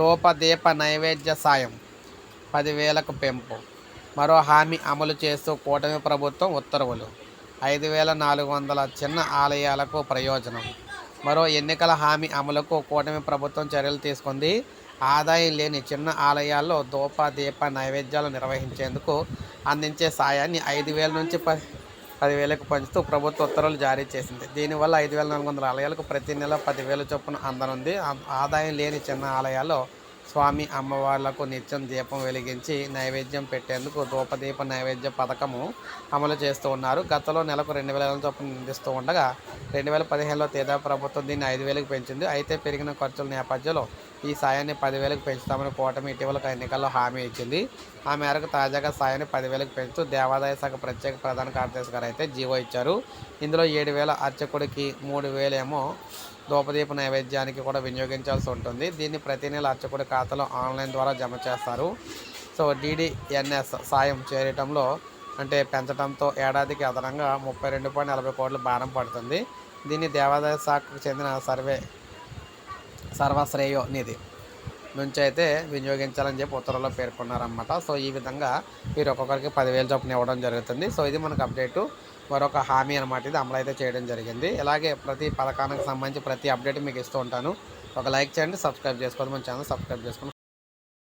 ధూపదీప నైవేద్య సాయం. పదివేలకు పెంపు. మరో హామీ అమలు చేస్తూ కూటమి ప్రభుత్వం ఉత్తర్వులు. ఐదు వేల నాలుగు వందల చిన్న ఆలయాలకు ప్రయోజనం. మరో ఎన్నికల హామీ అమలుకు కూటమి ప్రభుత్వం చర్యలు తీసుకుంది. ఆదాయం లేని చిన్న ఆలయాల్లో ధూప దీప నైవేద్యాలు నిర్వహించేందుకు అందించే సాయాన్ని ఐదు వేల నుంచి ప పదివేలకు పంచుతూ ప్రభుత్వ ఉత్తర్వులు జారీ చేసింది. దీనివల్ల ఐదు వేల నాలుగు వందల ఆలయాలకు ప్రతి నెల పదివేల చొప్పున అందనుంది. ఆదాయం లేని చిన్న ఆలయాల్లో స్వామి అమ్మవార్లకు నిత్యం దీపం వెలిగించి నైవేద్యం పెట్టేందుకు ధూపదీప నైవేద్య పథకము అమలు చేస్తూ ఉన్నారు. గతంలో నెలకు రెండు వేల చొప్పున అందిస్తూ ఉండగా రెండు వేల పదిహేనులో తేదా ప్రభుత్వం దీన్ని ఐదు వేలకు పెంచింది. అయితే పెరిగిన ఖర్చుల నేపథ్యంలో ఈ సాయాన్ని పదివేలకు పెంచుతామని కూటమి ఇటీవల ఎన్నికల్లో హామీ ఇచ్చింది. ఆ మేరకు తాజాగా సాయాన్ని పదివేలకు పెంచుతూ దేవాదాయ శాఖ ప్రత్యేక ప్రధాన కార్యదర్శి గారు అయితే జీవో ఇచ్చారు. ఇందులో ఏడు వేల అర్చకుడికి మూడు వేలేమో ధూపదీప నైవేద్యానికి కూడా వినియోగించాల్సి ఉంటుంది. దీన్ని ప్రతి నెల అర్చకుడి ఖాతాలో ఆన్లైన్ ద్వారా జమ చేస్తారు. సో డిడిఎన్ఎస్ సాయం చేరటంలో అంటే పెంచడంతో ఏడాదికి అదనంగా ముప్పై రెండు పాయింట్ నలభై కోట్ల భారం పడుతుంది. దీన్ని దేవాదాయ శాఖకు చెందిన సర్వే సర్వశ్రేయో నిధి నుంచి అయితే వినియోగించాలని చెప్పి ఉత్తర్వుల్లో పేర్కొన్నారన్నమాట. సో ఈ విధంగా మీరు ఒక్కొక్కరికి పదివేలు చొప్పున ఇవ్వడం జరుగుతుంది. సో ఇది మనకు అప్డేటు. మరొక హామీ అనమాట ఇది అమలు అయితే చేయడం జరిగింది. ఇలాగే ప్రతి పథకానికి సంబంధించి ప్రతి అప్డేట్ మీకు ఇస్తూ ఉంటాను. ఒక లైక్ చేయండి సబ్స్క్రైబ్ చేసుకోండి మన ఛానల్ సబ్స్క్రైబ్ చేసుకోండి.